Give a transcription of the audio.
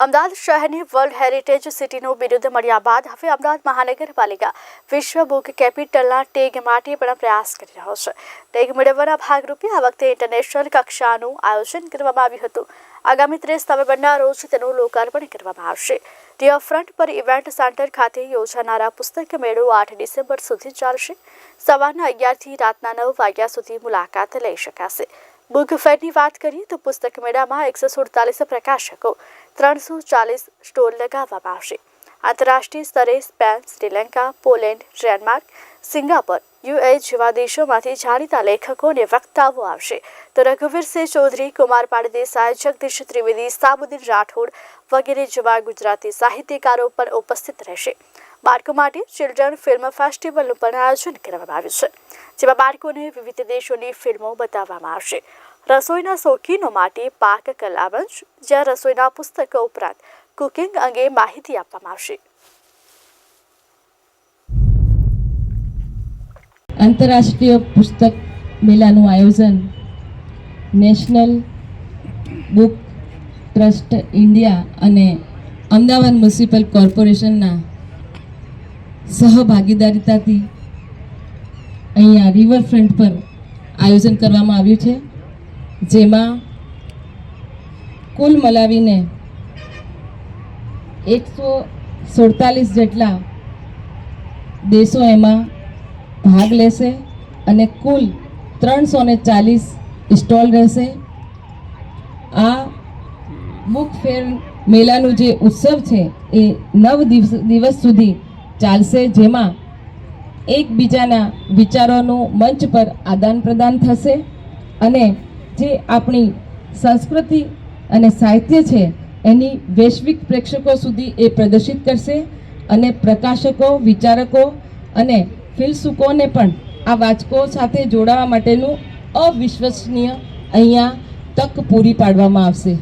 અમદાવાદ શહેરને world heritage સિટીનું બિરુદ મળ્યા બાદ હવે અમદાવાદ મહાનગરપાલિકા વિશ્વ બુક કેપિટલના ટેગ માટે પણ પ્રયાસ કરી રહ્યો છે. ટેગ મેળવવાના ભાગરૂપે આ વખતે ઇન્ટરનેશનલ કક્ષાનું આયોજન કરવામાં આવ્યું હતું. આગામી ત્રીસ નવેમ્બરના રોજ તેનું લોકાર્પણ કરવામાં આવશે. રિવરફ્રન્ટ પર ઇવેન્ટ સેન્ટર ખાતે યોજાનારા પુસ્તક મેળો આઠ ડિસેમ્બર સુધી ચાલશે. સવારના અગિયારથી રાતના નવ વાગ્યા સુધી મુલાકાત લઈ શકાશે. બુક ફેરની વાત કરીએ તો પુસ્તક મેળામાં એકસો સુડતાલીસ પ્રકાશકો ત્રણસો ચાલીસ સ્ટોલ લગાવવામાં આવશે. આંતરરાષ્ટ્રીય સ્તરે Spain, Sri Lanka, Poland Denmark Singapore UA જેવા દેશોમાંથી જાણીતા લેખકો અને વક્તાઓ આવશે. તો રઘુવીરસિંહ ચૌધરી, કુમાર પાડદેસાઈ જગદીશ ત્રિવેદી, સાબુદ્દીન રાઠોડ વગેરે જેવા ગુજરાતી સાહિત્યકારો પણ ઉપસ્થિત રહેશે. બાળકો માટે ચિલ્ડ્રન ફિલ્મ ફેસ્ટિવલનું પણ આયોજન કરવામાં આવ્યું છે, જેમાં બાળકોને વિવિધ દેશોની ફિલ્મો બતાવવામાં આવશે. રસોઈના શોખીનો માટે પાક કલાવંશ જ્યાં રસોઈના પુસ્તકો ઉપરાંત કુકિંગ અંગે માહિતી આપવામાં આવશે. આંતરરાષ્ટ્રીય પુસ્તક મેળાનું આયોજન નેશનલ બુક ટ્રસ્ટ ઇન્ડિયા અને અમદાવાદ મ્યુનિસિપલ કોર્પોરેશનના સહભાગીદારીતાથી અહીંયા રિવરફ્રન્ટ પર આયોજન કરવામાં આવ્યું છે, જેમાં કુલ મલાવીને એકસો સુડતાલીસ જેટલા દેશો એમાં ભાગ લેશે અને કુલ ત્રણસો ને ચાલીસ સ્ટોલ રહેશે. આ બુક ફેર મેળાનું જે ઉત્સવ છે, એ નવ દિવસ દિવસ સુધી ચાલશે જેમાં એકબીજાના વિચારોનું મંચ પર આદાન પ્રદાન થશે અને જે આપણી સંસ્કૃતિ અને સાહિત્ય છે, એની વૈશ્વિક પ્રેક્ષકો સુધી એ પ્રદર્શિત કરશે અને પ્રકાશકો, વિચારકો અને ફિલસુકોને પણ આ વાચકો સાથે જોડાવા માટેનું અવિશ્વસનીય અહીંયા તક પૂરી પાડવામાં આવશે.